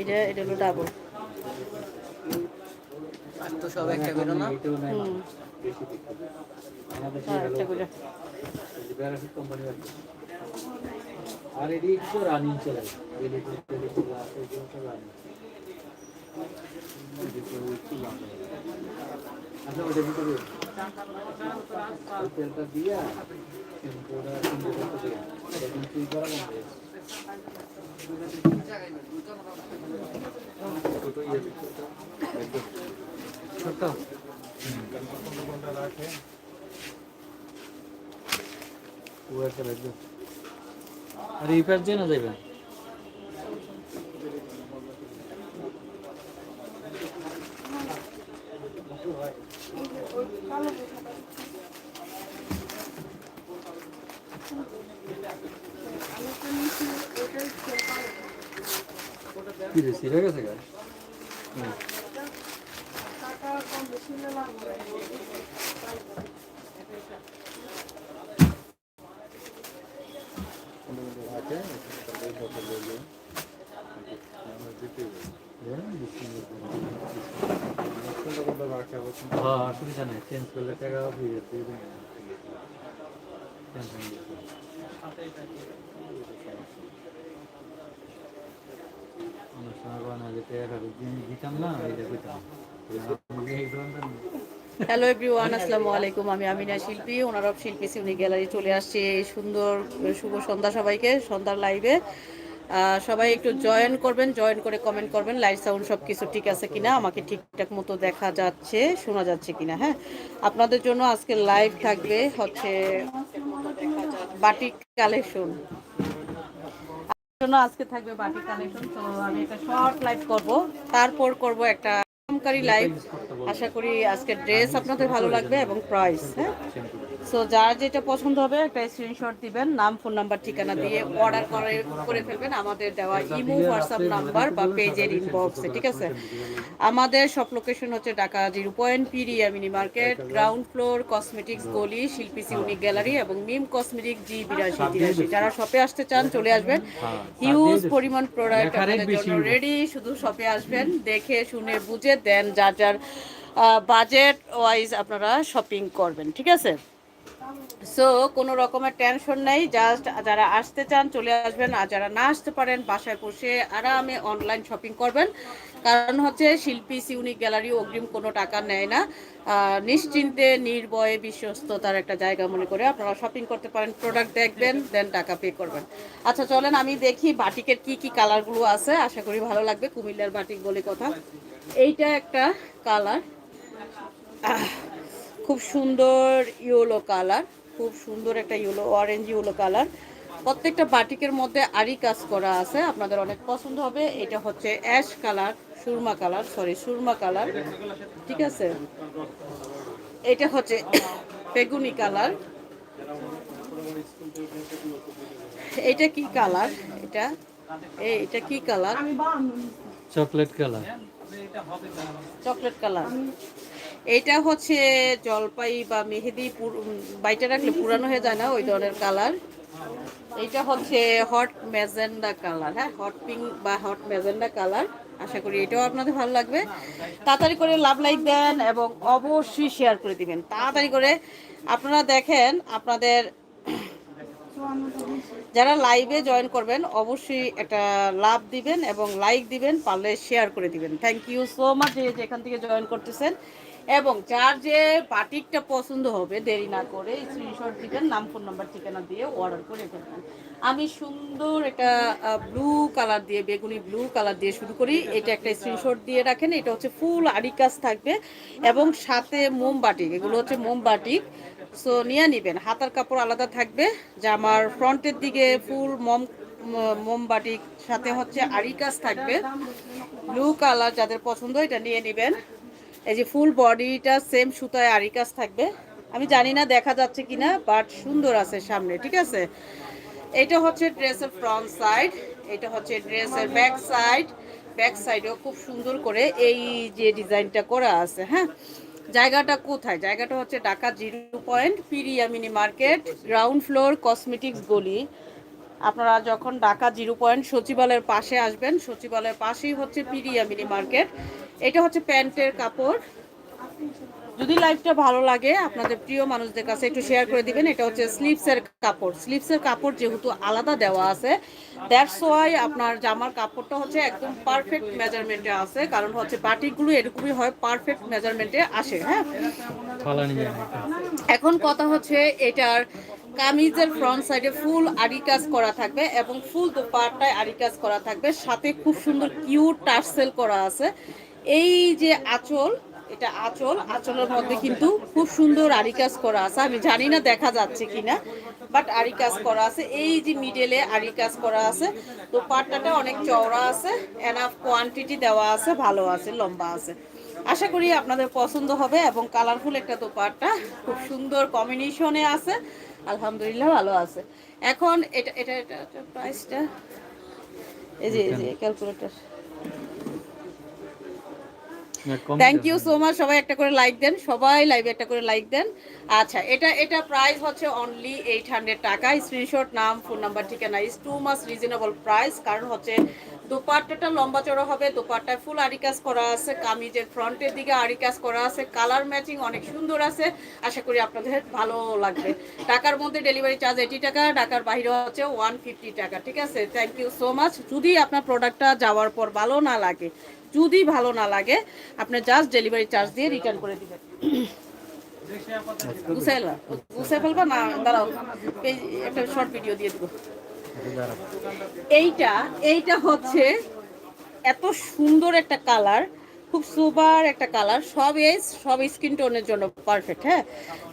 এটা এটা হলো ডাবল তো সব একটা বেরো না। হ্যাঁ একটা করে। আর এটি একটু রানিং চলে আচ্ছা ওটা ভিতরে তেলটা দিয়া ছোট আর এই প্যাচ দিয়ে না যাইবে? সিরে গেছে গা হুম। হ্যাঁ অসুবিধা নেই চেঞ্জ করলে অনেক সময় বানা যে টাকা দিতাম না এটা কইতাম আমি এই ধরনের হ্যালো এভরিওয়ান আসসালামু আলাইকুম। আমি আমিনা শিল্পী, ওনার অফ শিল্পী সিউনি গ্যালারি চলে আসছে এই সুন্দর, শুভ সন্ধ্যা সবাইকে, সন্ধ্যার লাইভে সবাই একটু জয়েন করবেন জয়েন করে কমেন্ট করবেন লাইট সাউন্ড সব কিছু ঠিক আছে কিনা, আমাকে ঠিকঠাক মতো দেখা যাচ্ছে, শোনা যাচ্ছে কিনা হ্যাঁ? আপনাদের জন্য আজকে লাইভ থাকবে হচ্ছে বাটিক কালেকশন আজকে থাকবে শর্ট লাইভ করব। তারপর করব একটা লাইভ আশা করি আজকে ড্রেস আপনাদের ভালো লাগবে এবং প্রাইস হ্যাঁ? সো যার যেটা পছন্দ হবে, একটা স্ক্রিনশট দিবেন, নাম ফোন নাম্বার ঠিকানা দিয়ে অর্ডার করে করে ফেলবেন আমাদের দেওয়া ইমো হোয়াটসঅ্যাপ নাম্বার বা পেজের ইনবক্সে ঠিক আছে? আমাদের সব লোকেশন হচ্ছে Dhaka zero point Priya mini market ground floor cosmetics গলি, শিল্পী ইউনিক গ্যালারি এবং মিম কসমেটিক জি বিরাশি, তিরাশি। যারা শপে আসতে চান, চলে আসবেন। হিউজ পরিমাণ প্রোডাক্ট আপনাদের জন্য রেডি শুধু শপে আসবেন, দেখে, শুনে, বুঝে দেন যার যার বাজেট ওয়াইজ আপনারা শপিং করবেন, ঠিক আছে? সো কোনো রকমের টেনশন নেই জাস্ট যারা আসতে চান চলে আসবেন, আর যারা না আসতে পারেন, বাসায় বসে আরামে অনলাইন শপিং করবেন। কারণ হচ্ছে শিল্পী সিউনিক গ্যালারি অগ্রিম কোনো টাকা নেয় না। নিশ্চিন্তে, নির্ভয়ে, বিশ্বস্ততার একটা জায়গা মনে করে আপনারা শপিং করতে পারেন প্রোডাক্ট দেখবেন দেন টাকা পে করবেন। আচ্ছা চলেন আমি দেখি বাটিকের কি কি কালারগুলো আছে। আশা করি ভালো লাগবে, কুমিল্লার বাটিক বলে কথা। এইটা একটা কালার খুব সুন্দর ইয়েলো কালার খুব সুন্দর একটা ইয়েলো অরেঞ্জ ইয়েলো কালার। প্রত্যেকটা বাটিকের মধ্যে আরি কাজ করা আছে আপনাদের অনেক পছন্দ হবে। এটা হচ্ছে অ্যাশ কালার সুরমা কালার সরি সুরমা কালার ঠিক আছে? এটা হচ্ছে বেগুনি কালার। এটা কি কালার এটা? এই এটা কি colour? Chocolate colour. Chocolate colour. এটা হচ্ছে জলপাই বা মেহেদি বাইটা রাখলে পুরানো হয়ে যায় না, ওই ধরনের কালার। এটা হচ্ছে হট ম্যাজেন্ডা কালার হ্যাঁ? হট পিঙ্ক বা হট ম্যাজেন্ডা কালার, আশা করি এটাও আপনাদের ভালো লাগবে। তাড়াতাড়ি করে লাভ লাইক দেন এবং অবশ্যই শেয়ার করে দিবেন। তাড়াতাড়ি করে আপনারা দেখেন, আপনাদের যারা লাইভে জয়েন করবেন, অবশ্যই একটা লাভ দিবেন এবং লাইক দিবেন, পারলে শেয়ার করে দিবেন। থ্যাংক ইউ সো মাচ যে যেখান থেকে জয়েন করতেছেন। এবং যার যে বাটিকটা পছন্দ হবে, দেরি না করে স্ক্রিনশট দিবেন, নাম ফোন নাম্বার ঠিকানা দিয়ে অর্ডার করে ফেলবেন আমি সুন্দর একটা ব্লু কালার দিয়ে, বেগুনি ব্লু কালার দিয়ে শুরু করি। এটা একটা স্ক্রিনশট দিয়ে রাখেন। এটা হচ্ছে ফুল আড়ি কাজ থাকবে এবং সাথে মোমবাটিক। এগুলো হচ্ছে মোমবাটিক। সো নিয়ে নিবেন। হাতার কাপড় আলাদা থাকবে। জামার ফ্রন্টের দিকে ফুল মম, মোমবাটিক, সাথে হচ্ছে আড়ি কাজ থাকবে। ব্লু কালার যাদের পছন্দ, এটা নিয়ে নেবেন। এই যে ফুল বডিটা সেম সুতায় আড়ি কাজ থাকবে। আমি জানি না দেখা যাচ্ছে কিনা বাট সুন্দর আছে সামনে, ঠিক আছে? এটা হচ্ছে ড্রেসের ফ্রন্ট সাইড এটা হচ্ছে ড্রেসের ব্যাক সাইড ব্যাক সাইডেও খুব সুন্দর করে এই যে ডিজাইনটা করা আছে হ্যাঁ? জায়গাটা কোথায়? জায়গাটা হচ্ছে Dhaka zero point Priya mini market ground floor cosmetics গলি। আপনারা যখন ঢাকা জিরো পয়েন্ট সচিবালয়ের পাশে আসবেন, সচিবালয়ের পাশেই হচ্ছে পিরিয়া মিনি মার্কেট। এটা হচ্ছে প্যান্টের কাপড়। যদি লাইভটা ভালো লাগে আপনাদের প্রিয় মানুষদের কাছে একটু শেয়ার করে দিবেন এটা হচ্ছে স্লিপসের কাপড়। স্লিপসের কাপড় যেহেতু আলাদা দেওয়া আছে দ্যাটস ওয়াই আপনার জামার কাপড়টা হচ্ছে একদম পারফেক্ট মেজারমেন্টে আছে কারণ হচ্ছে বাটিকগুলো এরকমই হয় পারফেক্ট মেজারমেন্টে আসে হ্যাঁ? এখন কথা হচ্ছে এটার কামিজের ফ্রন্ট সাইডে ফুল আরি কাজ করা থাকবে এবং ফুল দোপাট্টায় আরি কাজ করা থাকবে। সাথে খুব সুন্দর কিউট টার্সেল করা আছে। এই যে আঁচল এটা আঁচল আঁচলের মধ্যে কিন্তু খুব সুন্দর আরি কাজ করা আছে। আমি জানি না দেখা যাচ্ছে কিনা বাট আরি কাজ করা আছে। এই যে মিডলে আরি কাজ করা আছে দোপাট্টাটা অনেক চওড়া আছে এনাফ কোয়ান্টিটি দেওয়া আছে ভালো আছে লম্বা আছে। আশা করি আপনাদের পছন্দ হবে এবং কালারফুল একটা দোপাট্টা খুব সুন্দর কম্বিনেশনে আছে। আলহামদুলিল্লাহ ভালো আছে। এখন এটা এটা এটা প্রাইসটা এই যে এই যে calculator thank you so much সবাই একটা করে লাইক দেন সবাই লাইভে একটা করে লাইক দেন। আচ্ছা এটা এটা প্রাইস হচ্ছে অনলি এইট হান্ড্রেড টাকা। স্ক্রিনশট নাম ফোন নাম্বার ঠিকানা is too mass reasonable price কারণ হচ্ছে দোপাট্টাটা লম্বা চড়া হবে দোপাট্টায় ফুল আরি কাজ করা আছে কামিজের ফ্রন্টের দিকে আরি কাজ করা আছে কালার ম্যাচিং অনেক সুন্দর আছে। আশা করি আপনাদের ভালো লাগবে। টাকার মধ্যে ডেলিভারি চার্জ এইটি টাকা ঢাকার বাইরে হচ্ছে ওয়ান ফিফটি টাকা ঠিক আছে? থ্যাংক ইউ সো মাচ যদি আপনার প্রোডাক্টটা যাওয়ার পর ভালো না লাগে যদি ভালো না লাগে, আপনি জাস্ট ডেলিভারি চার্জ দিয়ে রিটার্ন করে দিবেন। গুছাই ফেলবা না, দাঁড়াও, এই একটা শর্ট ভিডিও দিয়ে দিব। এইটা এইটা হচ্ছে এত সুন্দর একটা কালার খুব সুপার একটা কালার সব এজ সব স্কিন টোনের জন্য পারফেক্ট হ্যাঁ?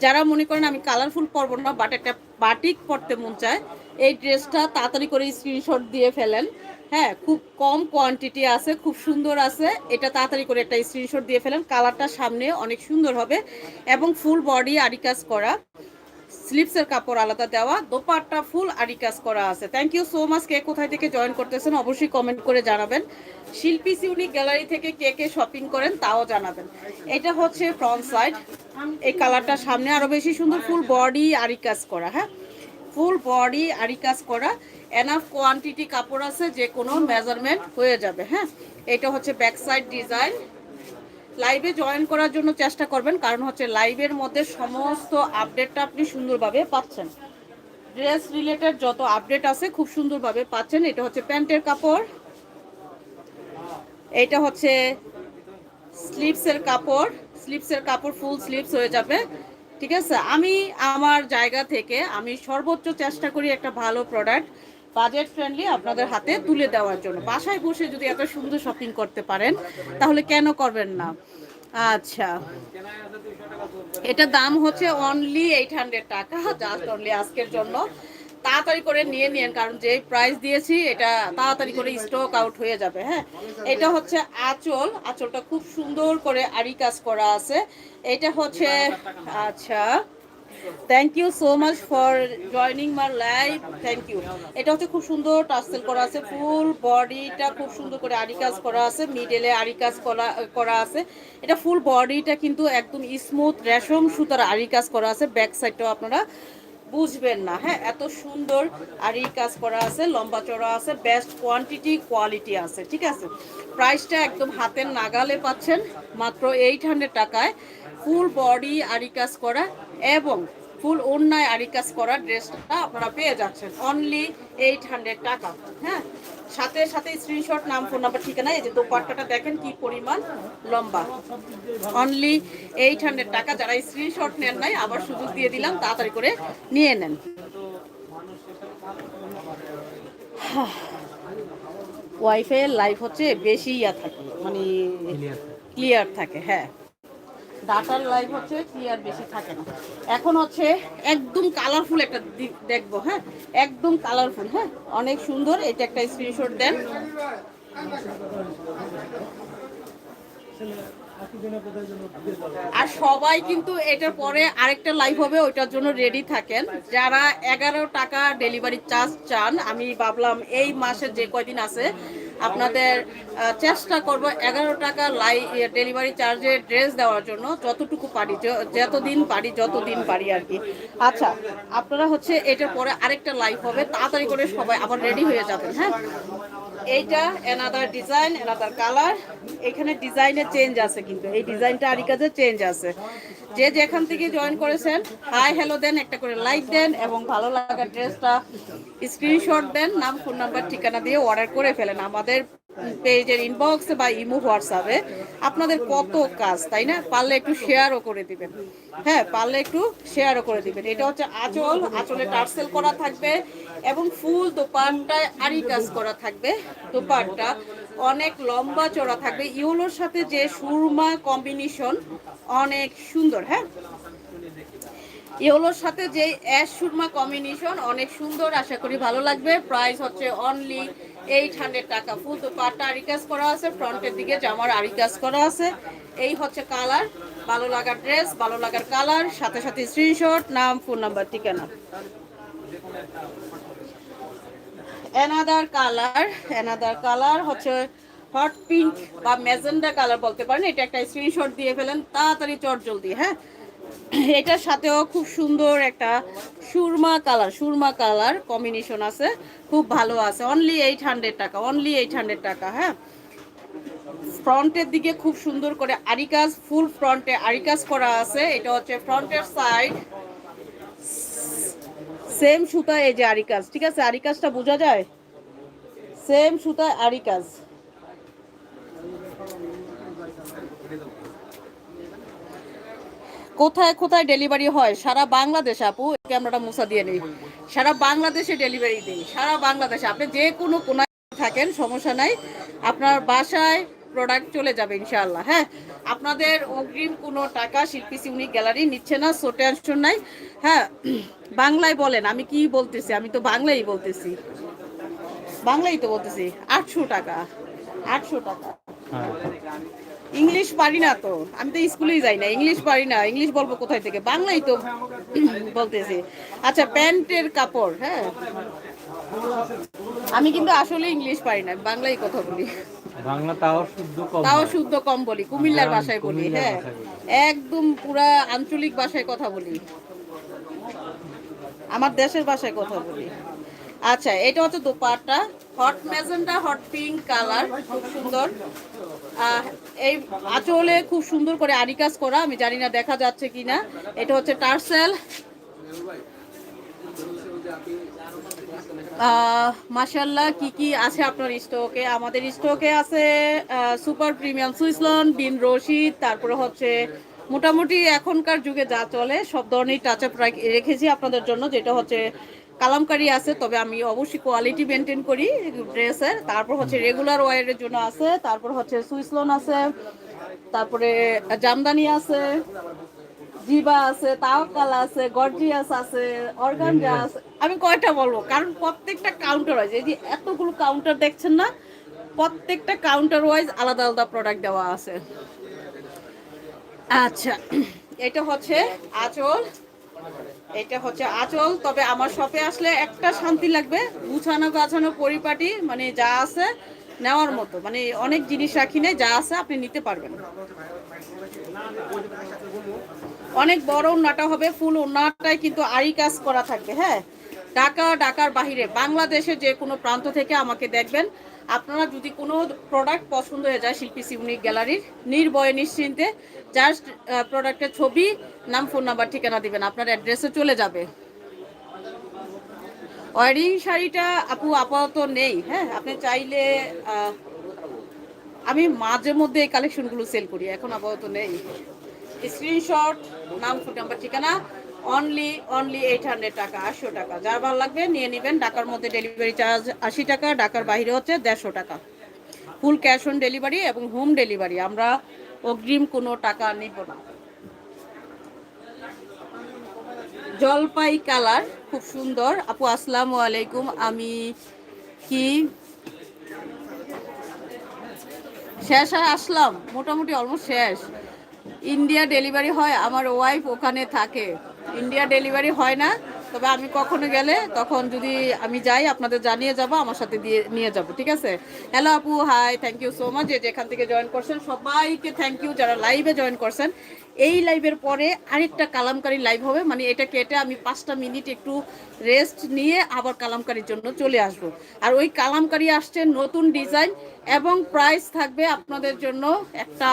যারা মনে করেন আমি কালারফুল পরবো না বাট একটা বাটিক পরতে মন চায়, এই ড্রেসটা তাড়াতাড়ি করে স্ক্রিনশট দিয়ে ফেলেন। হ্যাঁ খুব কম কোয়ান্টিটি আছে, খুব সুন্দর আছে। এটা তাড়াতাড়ি করে একটা স্ক্রিনশট দিয়ে ফেলেন। কালারটা সামনে অনেক সুন্দর হবে এবং ফুল বডি আরিকাজ করা। স্লিপসের কাপড় আলাদা দেওয়া, দোপাট্টা ফুল আরি কাজ করা আছে। থ্যাংক ইউ সো মাচ কে কোথায় থেকে জয়েন করতেছেন অবশ্যই কমেন্ট করে জানাবেন। শিল্পী সিউনিক গ্যালারি থেকে কে কে শপিং করেন তাও জানাবেন। এটা হচ্ছে ফ্রন্ট সাইড এই কালারটা সামনে আরও বেশি সুন্দর। ফুল বডি আরি কাজ করা হ্যাঁ? ফুল বডি আরি কাজ করা। এনাফ কোয়ান্টিটি কাপড় আছে, যে কোনো মেজারমেন্ট হয়ে যাবে হ্যাঁ? এটা হচ্ছে ব্যাক সাইড ডিজাইন লাইভে জয়েন করার জন্য চেষ্টা করবেন, কারণ হচ্ছে লাইভের মধ্যে সমস্ত আপডেটটা আপনি সুন্দরভাবে পাচ্ছেন। ড্রেস রিলেটেড যত আপডেট আছে, খুব সুন্দরভাবে পাচ্ছেন। এটা হচ্ছে প্যান্টের কাপড়। এটা হচ্ছে স্লিপসের কাপড়। স্লিপসের কাপড় ফুল স্লিপস হয়ে যাবে, ঠিক আছে? আমি আমার জায়গা থেকে আমি সর্বোচ্চ চেষ্টা করি একটা ভালো প্রোডাক্ট বাজেট ফ্রেন্ডলি আপনাদের হাতে তুলে দেওয়ার জন্য। বাসায় বসে যদি এত সুন্দর শপিং করতে পারেন, তাহলে কেন করবেন না? আচ্ছা। এটা দাম হচ্ছে অনলি এইট হান্ড্রেড টাকা জাস্ট অনলি আজকের জন্য। তাড়াতাড়ি করে নিয়ে নিন, কারণ যে প্রাইস দিয়েছি, এটা তাড়াতাড়ি করে স্টক আউট হয়ে যাবে হ্যাঁ? এটা হচ্ছে আঁচল। আঁচলটা খুব সুন্দর করে আরি কাজ করা আছে। এটা হচ্ছে আচ্ছা। Thank you so much for joining মার লাইফ থ্যাংক ইউ এটা হচ্ছে খুব সুন্দর টাসেল করা আছে। ফুল বডিটা খুব সুন্দর করে আরি কাজ করা আছে। মিডেলে আরি কাজ করা করা আছে। এটা ফুল বডিটা কিন্তু একদম স্মুথ রেশম সুতার আরি কাজ করা আছে। ব্যাক সাইডটাও আপনারা বুঝবেন না হ্যাঁ? এত সুন্দর আর এই কাজ করা আছে, লম্বা চড়া আছে বেস্ট কোয়ান্টিটি কোয়ালিটি আছে, ঠিক আছে? প্রাইসটা একদম হাতের নাগালে পাচ্ছেন, মাত্র এইট হান্ড্রেড টাকায়। ফুল বডি আরি কাজ করা এবং ফুল অন্যায় আরি কাজ করা ড্রেসটা আপনারা পেয়ে যাচ্ছেন অনলি এইট টাকা হ্যাঁ? সাথে সাথে স্ক্রিনশট নাম ফোন নাম্বার ঠিকানা এই যে দোপাট্টাটা দেখেন কি পরিমাণ লম্বা। অনলি এইট হান্ড্রেড টাকা যারা স্ক্রিনশট নেন নাই আবার সুযোগ দিয়ে দিলাম তাড়াতাড়ি করে নিয়ে নেন। ওয়াইফাই লাইফ হচ্ছে বেশি ইয়া থাকে মানে ক্লিয়ার ক্লিয়ার থাকে হ্যাঁ। ডাটার লাইফ হচ্ছে ক্লিয়ার বেশি থাকে না। এখন হচ্ছে একদম কালারফুল একটা দেখব হ্যাঁ? একদম কালারফুল হ্যাঁ? অনেক সুন্দর, এটা একটা স্ক্রিনশট দেন। আর সবাই কিন্তু এটার পরে আরেকটা লাইভ হবে, ওইটার জন্য রেডি থাকেন। যারা এগারো টাকা ডেলিভারি চার্জ চান, আমি ভাবলাম এই মাসের যে কয়দিন আছে আপনাদের চেষ্টা করব এগারো টাকা লাই ডেলিভারি চার্জে ড্রেস দেওয়ার জন্য, যতটুকু পারি যতদিন পারি যতদিন পারি আর কি। আচ্ছা আপনারা হচ্ছে এটার পরে আরেকটা লাইভ হবে, তাড়াতাড়ি করে সবাই আবার রেডি হয়ে যাবেন হ্যাঁ? এইটা এনাদার ডিজাইন এনাদার কালার এখানে ডিজাইনের চেঞ্জ আছে কিন্তু, এই ডিজাইনটা আরি কাজে চেঞ্জ আছে। যে যেখান থেকে জয়েন করেছেন হাই হ্যালো দেন, একটা করে লাইক দেন এবং ভালো লাগা ড্রেসটা স্ক্রিনশট দেন, নাম ফোন নাম্বার ঠিকানা দিয়ে অর্ডার করে ফেলেন আমাদের পেজের ইনবক্স বা ইমো হোয়াটসঅ্যাপে আপনাদের কত কাজ, তাই না? পারলে একটু শেয়ারও করে দিবেন। হ্যাঁ পারলে একটু শেয়ারও করে দিবেন। এটা হচ্ছে আঁচল, আঁচলে টার্সেল করা থাকবে এবং ফুল দোপানটায় আরি কাজ করা থাকবে দোপানটা অনেক লম্বা চড়া থাকবে। ইউলোর সাথে যে সুরমা কম্বিনেশন অনেক সুন্দর হ্যাঁ? ইয়েলোর সাথে যে অ্যাশ সুরমা কম্বিনেশন অনেক সুন্দর, আশা করি ভালো লাগবে। প্রাইস হচ্ছে অনলি এইট হান্ড্রেড টাকা। ফুল তো পাটটা আরিকাজ করা আছে, ফ্রন্টের দিকে জামার আরিকাজ করা আছে। এই হচ্ছে কালার, ভালো লাগার ড্রেস ভালো লাগার কালার সাথে সাথে স্ক্রিনশট নাম ফোন নাম্বার ঠিকানা। অ্যানাদার কালার অ্যানাদার কালার হচ্ছে হট পিঙ্ক বা ম্যাজেন্ডা কালার বলতে পারেন। এটা একটা স্ক্রিনশট দিয়ে ফেলেন, তাড়াতাড়ি চট জলদি হ্যাঁ? এটার সাথেও খুব সুন্দর একটা সুরমা কালার সুরমা কালার কম্বিনেশন আছে, খুব ভালো আছে। অনলি এইট হান্ড্রেড টাকা অনলি এইট হান্ড্রেড টাকা হ্যাঁ? ফ্রন্টের দিকে খুব সুন্দর করে আরিকাজ ফুল ফ্রন্টে আরিকাজ করা আছে। এটা হচ্ছে ফ্রন্টের সাইড সেম সুতা, এই যে আরিকাজ ঠিক আছে? আরিকাজটা বোঝা যায়? সেম সুতায় আরিকাজ কোথায় কোথায় ডেলিভারি হয়? সারা বাংলাদেশ, আপু ক্যামেরাটা মুছা দিয়ে নেই। সারা বাংলাদেশে ডেলিভারি দিই। সারা বাংলাদেশে। আপনি যে কোনো কোনায় থাকেন, সমস্যা নাই। আপনার বাসায় প্রোডাক্ট চলে যাবে ইনশাআল্লাহ হ্যাঁ? আপনাদের অগ্রিম কোনো টাকা শিল্পী সিউনিক গ্যালারি নিচ্ছে না সো টেনশন নাই। হ্যাঁ বাংলায় বলেন আমি কি বলতেছি? আমি তো বাংলাই বলতেছি। বাংলাই তো বলতেছি আটশো টাকা আটশো টাকা। হ্যাঁ। ইংলিশ পারি না তো আমি তো স্কুলেই যাই না ইংলিশ পারি না ইংলিশ বলব কোথায় থেকে? বাংলাই তো বলতেছি। আচ্ছা প্যান্টের কাপড় হ্যাঁ? আমি কিন্তু আসলে ইংলিশ পারি না বাংলাই কথা বলি। বাংলা তাও শুদ্ধ কম তাও শুদ্ধ কম বলি কুমিল্লার ভাষায় বলি হ্যাঁ। একদম পুরা আঞ্চলিক ভাষায় কথা বলি। আমার দেশের ভাষায় কথা বলি। আচ্ছা এটা হচ্ছে dupatta. Hot magenta hot pink colour খুব সুন্দর। এই আঁচলে খুব সুন্দর করে আরিকাজ করা আমি জানি না দেখা যাচ্ছে কিনা। এটা হচ্ছে টার্সেল। মাশাল্লাহ কি কি আছে আপনার স্টকে? আমাদের স্টকে আছে super premium swiss lawn, Bin Rashid, তারপরে হচ্ছে মোটামুটি এখনকার যুগে যা চলে, সব ধরনের টাচ আপ রেখেছি আপনাদের জন্য, যেটা হচ্ছে কালামকারি আছে, তবে আমি অবশ্যই কোয়ালিটি মেনটেন করি ড্রেসের। তারপর হচ্ছে রেগুলার ওয়ারের জন্য আছে, তারপর হচ্ছে সুইসলন আছে, তারপরে জামদানি আছে জিবা আছে তাওকাল আছে গর্জিয়াস আছে অর্গানজা আছে। আমি কয়টা বলব? কারণ প্রত্যেকটা কাউন্টার ওয়াইজ এই যে এতগুলো কাউন্টার দেখছেন না প্রত্যেকটা কাউন্টার ওয়াইজ আলাদা আলাদা প্রোডাক্ট দেওয়া আছে। আচ্ছা এটা হচ্ছে আঁচল। এটা হচ্ছে আঁচল। তবে আমার শপে আসলে একটা শান্তি লাগবে গুছানো গাছানো পরিপাটি মানে যা আছে নেওয়ার মতো। মানে অনেক জিনিস রাখি যা আছে আপনি নিতে পারবেন। অনেক বড় ওন্নাটা হবে, ফুল ওন্নাটায় কিন্তু আরি কাজ করা থাকবে হ্যাঁ? ঢাকা, ঢাকার বাহিরে, বাংলাদেশের যে কোনো প্রান্ত থেকে আমাকে দেখবেন। আপনারা যদি কোনো প্রোডাক্ট পছন্দ হয়ে যায়, শিল্পী সিউনিক গ্যালারির, নির্ভয়ে নিশ্চিন্তে জাস্ট প্রোডাক্টের ছবি, নাম ফোন নাম্বার ঠিকানা দিবেন, আপনার অ্যাড্রেসে চলে যাবে। ওয়ারিং শাড়িটা আপু আপাতত নেই হ্যাঁ? আপনি চাইলে আমি মাঝে মধ্যে এই কালেকশনগুলো সেল করি, এখন আপাতত নেই। স্ক্রিনশট, নাম, ফোন নাম্বার, ঠিকানা অনলি অনলি এইট হান্ড্রেড টাকা, আটশো টাকা। যার ভালো লাগবে নিয়ে নেবেন। ঢাকার মধ্যে ডেলিভারি চার্জ আশি টাকা, ঢাকার বাইরে হচ্ছে দেড়শো টাকা। ফুল ক্যাশ অন ডেলিভারি এবং হোম ডেলিভারি আমরা অগ্রিম কোনো টাকা নিব না। জলপাই কালার, খুব সুন্দর। আপু, আসসালামু আলাইকুম। আমি কি? শেষ হয় আসলাম। মোটামুটি অলমোস্ট শেষ। ইন্ডিয়া ডেলিভারি হয়, আমার ওয়াইফ ওখানে থাকে। ইন্ডিয়া ডেলিভারি হয় না, তবে আমি কখনো গেলে তখন যদি আমি যাই, আপনাদের জানিয়ে যাব, আমার সাথে দিয়ে নিয়ে যাব, ঠিক আছে? হ্যালো আপু hi thank you so much যে যেখান থেকে জয়েন করছেন, সবাইকে থ্যাংক ইউ যারা লাইভে জয়েন করছেন। এই লাইভের পরে আরেকটা কালামকারি লাইভ হবে মানে এটা কেটে আমি পাঁচটা মিনিট একটু রেস্ট নিয়ে আবার কালামকারির জন্য চলে আসব। আর ওই কালামকারি আসছে নতুন ডিজাইন এবং প্রাইস থাকবে আপনাদের জন্য একটা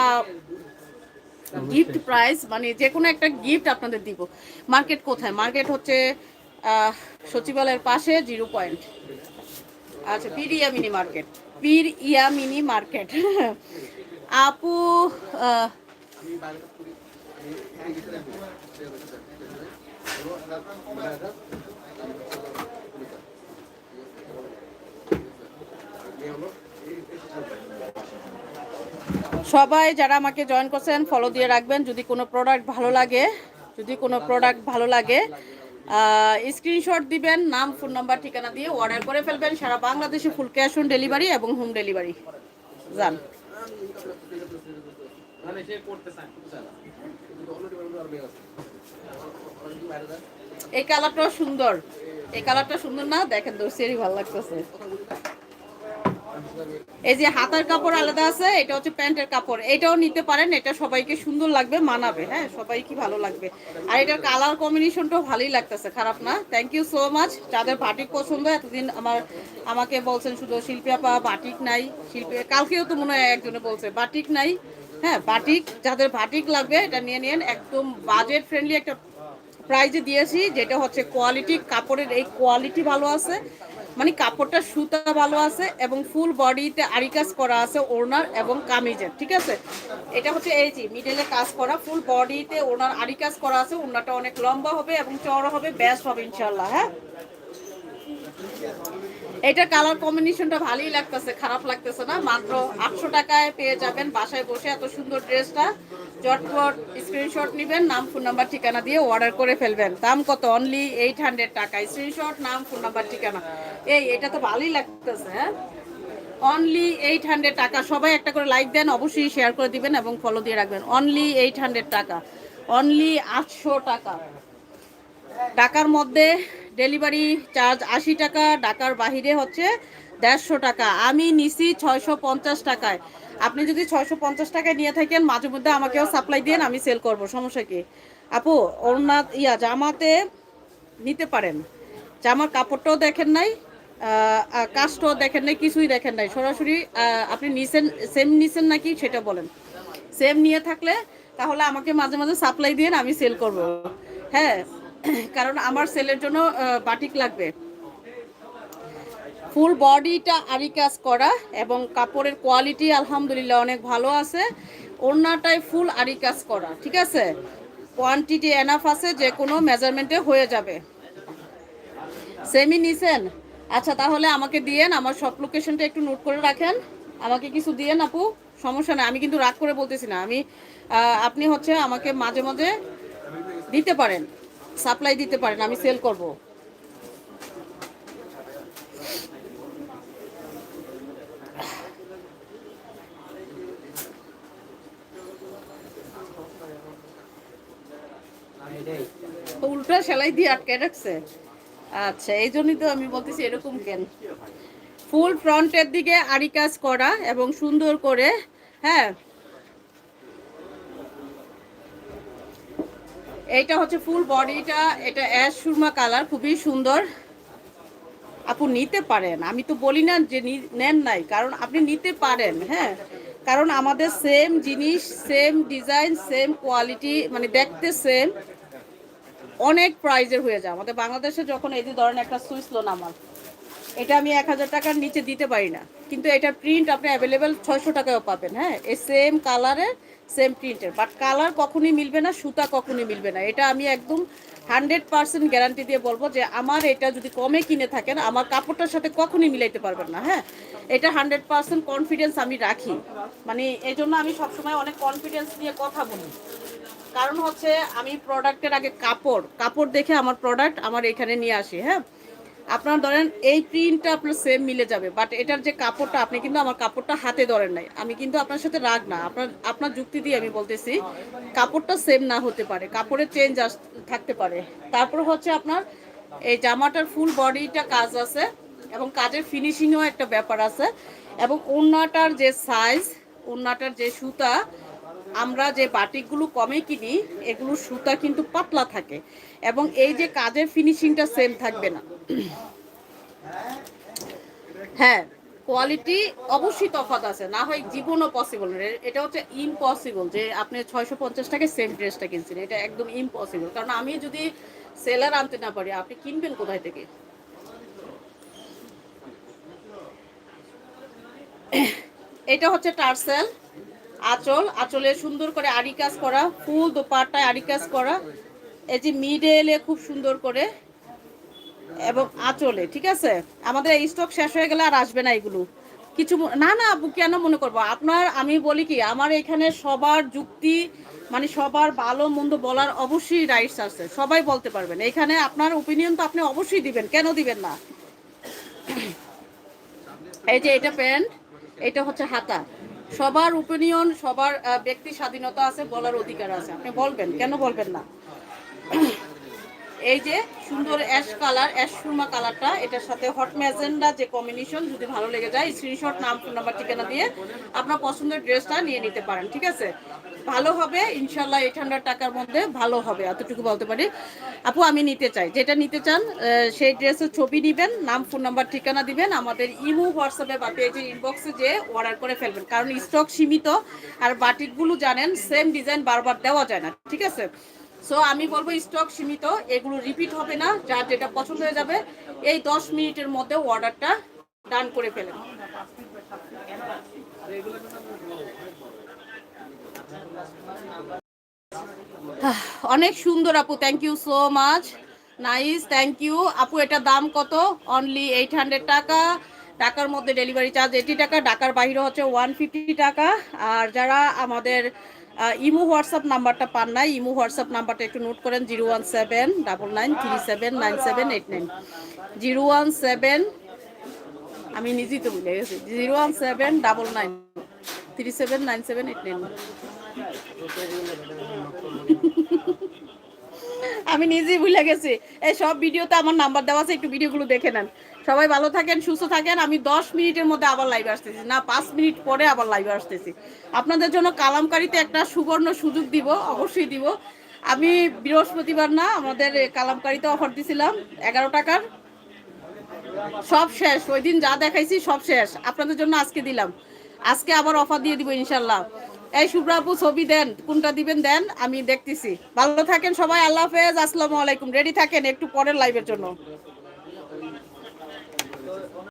গিফট প্রাইস মানে যে কোনো একটা গিফট আপনাদের দিব। মার্কেট কোথায়? মার্কেট হচ্ছে সচিবালয়ের পাশে জিরো পয়েন্ট। আচ্ছা পীর ইয়া মিনি মার্কেট। পীর ইয়া মিনি মার্কেট। আপু সবাই যারা আমাকে জয়েন করছেন ফলো দিয়ে রাখবেন। যদি কোনো প্রোডাক্ট ভালো লাগে, যদি কোনো প্রোডাক্ট ভালো লাগে স্ক্রিনশট দিবেন, নাম ফোন নাম্বার ঠিকানা দিয়ে অর্ডার করে ফেলবেন। সারা বাংলাদেশে ফুল ক্যাশ অন ডেলিভারি এবং হোম ডেলিভারি যান। এই কালারটাও সুন্দর। এই কালারটা সুন্দর না? দেখেন দোষেরই ভালো লাগতেছে। এই যে হাতার কাপড় আলাদা আছে, এটা হচ্ছে প্যান্টের কাপড়। এটাও নিতে পারেন, এটা সবাইকে সুন্দর লাগবে, মানাবে হ্যাঁ? সবাইকে ভালো লাগবে। আর এটার কালার কম্বিনেশনটাও ভালোই লাগতেছে, খারাপ না? থ্যাংক ইউ সো মাচ যাদের বাটিক পছন্দ, এতদিন আমার, আমাকে বলছেন শুধু শিল্পী আপা বাটিক নাই। শিল্পী, কালকেও তো মনে হয় একজনে বলছে বাটিক নাই। হ্যাঁ বাটিক যাদের বাটিক লাগবে, এটা নিয়ে নিন একদম বাজেট ফ্রেন্ডলি একটা প্রাইজে দিয়েছি, যেটা হচ্ছে কোয়ালিটি কাপড়ের এই কোয়ালিটি ভালো আছে। মানে কাপড়টা সুতা ভালো আছে এবং ফুল বডিতে আড়ি কাজ করা আছে ওনার এবং কামিজের, ঠিক আছে? এটা হচ্ছে এই যে মিডেলে কাজ করা ফুল বডিতে ওনার আড়ি কাজ করা আছে, ওড়নাটা অনেক লম্বা হবে এবং চওড়া হবে ব্যাস হবে ইনশাল্লাহ হ্যাঁ? এটা কালার কম্বিনেশনটা ভালোই লাগতেছে, খারাপ লাগতেছে না। মাত্র আটশো টাকায় পেয়ে যাবেন, বাসায় বসে এত সুন্দর ড্রেসটা। চটপট স্ক্রিনশট নেবেন, নাম ফোন নাম্বার ঠিকানা দিয়ে অর্ডার করে ফেলবেন। দাম কত? অনলি এইট হান্ড্রেড টাকা স্ক্রিনশট নাম ফোন নাম্বার ঠিকানা। এই, এটা তো ভালোই লাগতেছে অনলি এইট হান্ড্রেড টাকা। সবাই একটা করে লাইক দেন, অবশ্যই শেয়ার করে দিবেন এবং ফলো দিয়ে রাখবেন। অনলি এইট হান্ড্রেড টাকা। অনলি আটশো টাকা। ঢাকার মধ্যে ডেলিভারি চার্জ আশি টাকা, ঢাকার বাহিরে হচ্ছে দেড়শো টাকা। আমি নিছি ছয়শো পঞ্চাশ টাকায়। আপনি যদি ছয়শো পঞ্চাশ টাকায় নিয়ে থাকেন, মাঝে মধ্যে আমাকেও সাপ্লাই দিন আমি সেল করব। সমস্যা কি? আপু ওড়না ইয়া, জামাতে নিতে পারেন। জামার কাপড়টাও দেখেন নাই কাজটাও দেখেন নাই, কিছুই দেখেন নাই। সরাসরি আপনি নিছেন, সেম নিছেন নাকি সেটা বলেন। সেম নিয়ে থাকলে তাহলে আমাকে মাঝে মাঝে সাপ্লাই দিয়ে আমি সেল করব। হ্যাঁ কারণ আমার সেলের জন্য বাটিক লাগবে। ফুল বডিটা আরি কাজ করা এবং কাপড়ের কোয়ালিটি আলহামদুলিল্লাহ অনেক ভালো আছে। ওড়নাটায় ফুল আরি কাজ করা, ঠিক আছে? কোয়ান্টিটি এনাফ আছে, যে কোনো মেজারমেন্টে হয়ে যাবে। সেমি নিছেন? আচ্ছা তাহলে আমাকে দিয়েন, আমার সব লোকেশনটা একটু নোট করে রাখেন। আমাকে কিছু দিয়েন আপু, সমস্যা নাই, আমি কিন্তু রাগ করে বলতেছি না। আমি আপনি হচ্ছে আমাকে মাঝে মাঝে দিতে পারেন। সাপ্লাই দিতে পারেন, আমি সেল করব। উল্টা সেলাই দিয়ে আটকে রাখছে। আচ্ছা এই জন্যই তো আমি বলতেছি এরকম কেন? ফুল ফ্রন্টের দিকে আরি কাজ করা এবং সুন্দর করে হ্যাঁ এইটা হচ্ছে ফুল বডিটা এটা অ্যাশ সুরমা কালার খুবই সুন্দর। আপু নিতে পারেন। আমি তো বলি না যে নেন নাই, কারণ আপনি নিতে পারেন হ্যাঁ? কারণ আমাদের সেম জিনিস সেম ডিজাইন সেম কোয়ালিটি মানে দেখতে সেম অনেক প্রাইজের হয়ে যায়। আমাদের বাংলাদেশে যখন এই যে ধরেন একটা সুইস লোন আমার, এটা আমি এক হাজার টাকার নিচে দিতে পারি না। কিন্তু এটা প্রিন্ট আপনি অ্যাভেলেবেল ছয়শো টাকায়ও পাবেন হ্যাঁ? এই সেম কালারের সেম প্রিন্টের বাট কালার কখনই মিলবে না, সুতা কখনই মিলবে না। এটা আমি একদম হান্ড্রেড পার্সেন্ট গ্যারান্টি দিয়ে বলব যে আমার এটা যদি কমে কিনে থাকেন, আমার কাপড়টার সাথে কখনই মিলাইতে পারবেন না হ্যাঁ? এটা হান্ড্রেড পার্সেন্ট কনফিডেন্স আমি রাখি। মানে এই জন্য আমি সবসময় অনেক কনফিডেন্স নিয়ে কথা বলি। কারণ হচ্ছে আমি প্রোডাক্টের আগে কাপড় কাপড় দেখে আমার প্রোডাক্ট আমার এখানে নিয়ে আসি হ্যাঁ? আপনার ধরেন এই প্রিন্টটা আপনার সেম মিলে যাবে বাট এটার যে কাপড়টা আপনি কিন্তু আমার কাপড়টা হাতে ধরেন নাই। আমি কিন্তু আপনার সাথে রাগ না, আপনার আপনার যুক্তি দিয়ে আমি বলতেছি, কাপড়টা সেম না হতে পারে, কাপড়ের চেঞ্জ আস, থাকতে পারে। তারপর হচ্ছে আপনার এই জামাটার ফুল বডিটা কাজ আছে, এবং কাজের ফিনিশিংও একটা ব্যাপার আছে, এবং ওড়নাটার যে সাইজ ওড়নাটার যে সুতা আমরা যে বাটিকগুলো কমে কিনি, এগুলোর সুতা কিন্তু পাতলা থাকে এবং এই যে কাজের ফিনিশিংটা সেম থাকবে না। হ্যাঁ কোয়ালিটি অবশ্যই তফাৎ আছে, না হয় জীবনও পসিবল এটা হচ্ছে ইম্পসিবল যে আপনি ছয়শো পঞ্চাশ টাকায় সেম ড্রেসটা কিনছেন, এটা একদম ইম্পসিবল কারণ আমি যদি সেলার আনতে না পারি, আপনি কিনবেন কোথায় থেকে? এটা হচ্ছে টার্সেল। আঁচল, আঁচলে সুন্দর করে আড়ি কাজ করা, ফুল দোপাট্টায় আড়ি কাজ করা, এই যে মিডেলে খুব সুন্দর করে, এবং আঁচলে, ঠিক আছে? আমাদের এই স্টক শেষ হয়ে গেলে আর আসবে না এগুলো। কিছু না না কেন মনে করব? আপনার, আমি বলি কি, আমার এখানে সবার যুক্তি মানে সবার ভালো মন্দ বলার অবশ্যই রাইটস আছে। সবাই বলতে পারবেন। এখানে আপনার ওপিনিয়ন তো আপনি অবশ্যই দিবেন, কেন দিবেন না? এই যে এটা প্যান্ট এটা হচ্ছে হাতা। সবার ওপিনিয়ন সবার ব্যক্তি স্বাধীনতা আছে, বলার অধিকার আছে। আপনি বলবেন, কেন বলবেন না? এই যে সুন্দর অ্যাশ কালার অ্যাশ সুরমা কালারটা এটার সাথে হট ম্যাজেন্ডা যে কম্বিনেশন যদি ভালো লেগে যায় স্ক্রিনশট নাম ফোন নাম্বার ঠিকানা দিয়ে আপনার পছন্দের ড্রেসটা নিয়ে নিতে পারেন, ঠিক আছে? ভালো হবে ইনশাল্লাহ এইট হান্ড্রেড টাকার মধ্যে ভালো হবে, এতটুকু বলতে পারি। আপু, আমি নিতে চাই, যেটা নিতে চান সেই ড্রেসের ছবি দিবেন নাম, ফোন নাম্বার, ঠিকানা দিবেন, আমাদের ইমো হোয়াটসঅ্যাপে বা পেজে ইনবক্সে যে অর্ডার করে ফেলবেন, কারণ স্টক সীমিত, আর বাটিকগুলো জানেন সেম ডিজাইন বারবার দেওয়া যায় না, ঠিক আছে? সো আমি বলব স্টক সীমিত, এগুলো রিপিট হবে না, যার যেটা পছন্দ হয়ে যাবে, এই দশ মিনিটের মধ্যে অর্ডারটা ডান করে ফেলেন। অনেক সুন্দর আপু thank you so much nice thank you আপু এটার দাম কত? অনলি এইট হান্ড্রেড টাকা। টাকার মধ্যে ডেলিভারি চার্জ এইটি টাকা, ঢাকার বাইরে হচ্ছে ওয়ান ফিফটি টাকা। আর যারা আমাদের ইমো হোয়াটসঅ্যাপ নাম্বারটা পান নাই, ইমো হোয়াটসঅ্যাপ নাম্বারটা একটু নোট করেন zero one seven double nine three seven nine seven eight nine zero one seven আমি নিজেই তো ভুলে গেছি zero one seven double nine three seven nine seven eight nine আমি নিজেই ভুলে গেছি। এই সব ভিডিওতে আমার নাম্বার দেওয়া আছে, একটু ভিডিওগুলো দেখে নেন। সবাই ভালো থাকেন, সুস্থ থাকেন। আমি দশ মিনিটের মধ্যে আবার লাইভে আসতেছি, না, পাঁচ মিনিট পরে আবার লাইভে আসতেছি। আপনাদের জন্য কালামকারিতে একটা সুবর্ণ সুযোগ দিব, অবশ্যই দিব। আমি বৃহস্পতিবার না, আমাদের কালামকারিতে অফার দিছিলাম, এগারো টাকার। সব শেষ, ওই দিন যা দেখাইছি সব শেষ। আপনাদের জন্য আজকে দিলাম। আজকে আবার অফার দিয়ে দিব, ইনশাল্লাহ। এই শুভ্রাপু ছবি দেন, কোনটা দিবেন দেন, আমি দেখতেছি। ভালো থাকেন সবাই, আল্লাহ হাফেজ, আসসালামু আলাইকুম। রেডি থাকেন একটু পরের লাইভের জন্য।